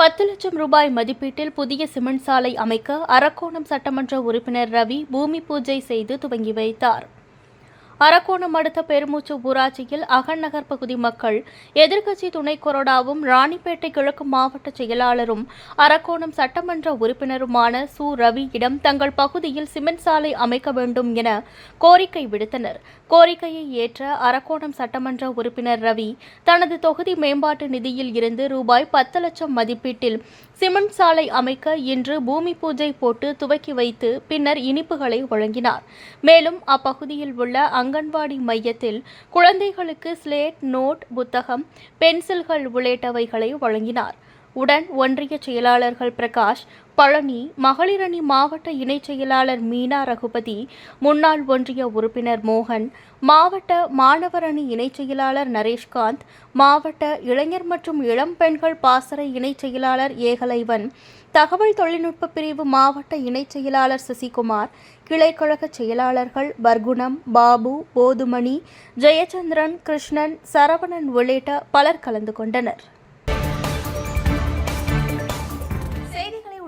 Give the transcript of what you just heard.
பத்து லட்சம் ரூபாய் மதிப்பீட்டில் புதிய சிமெண்ட் சாலை அமைக்க அரக்கோணம் சட்டமன்ற உறுப்பினர் ரவி பூமி பூஜை செய்து துவங்கி வைத்தார். அரக்கோணம் அடுத்த பெருமூச்சு ஊராட்சியில் அகநகர் பகுதி மக்கள் எதிர்க்கட்சி துணை கொறடாவும் ராணிப்பேட்டை கிழக்கு மாவட்ட செயலாளரும் அரக்கோணம் சட்டமன்ற உறுப்பினருமான சு. ரவியிடம் தங்கள் பகுதியில் சிமெண்ட் சாலை அமைக்க வேண்டும் என கோரிக்கை விடுத்தனர். கோரிக்கையை ஏற்ற அரக்கோணம் சட்டமன்ற உறுப்பினர் ரவி தனது தொகுதி மேம்பாட்டு நிதியில் இருந்து ரூபாய் பத்து லட்சம் மதிப்பீட்டில் சிமெண்ட் சாலை அமைக்க இன்று பூமி பூஜை போட்டு துவக்கி வைத்து பின்னர் இனிப்புகளை வழங்கினார். மேலும் அப்பகுதியில் உள்ள அங்கன்வாடி மையத்தில் குழந்தைகளுக்கு ஸ்லேட் நோட் புத்தகம் பென்சில்கள் உள்ளிட்டவைகளை வழங்கினார். உடன் ஒன்றிய செயலாளர்கள் பிரகாஷ் பழனி மகளிரணி மாவட்ட இணைச் செயலாளர் மீனா ரகுபதி முன்னாள் ஒன்றிய உறுப்பினர் மோகன் மாவட்ட மாணவர் அணி இணைச் செயலாளர் நரேஷ்காந்த் மாவட்ட இளைஞர் மற்றும் இளம் பெண்கள் பாசறை இணைச் செயலாளர் ஏகலைவன் தகவல் தொழில்நுட்ப பிரிவு மாவட்ட இணைச் செயலாளர் சசிகுமார் கிளைக்கழக செயலாளர்கள் பர்குணம் பாபு போதுமணி ஜெயச்சந்திரன் கிருஷ்ணன் சரவணன் உள்ளிட்ட பலர் கலந்து கொண்டனர்.